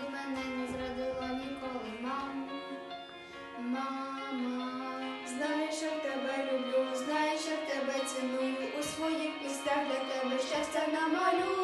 від мене не зрадила ніколи мама, мама. Знаю, що тебе люблю, знаю, що тебе ціную, у своїх піснях для тебе щастя намалюю.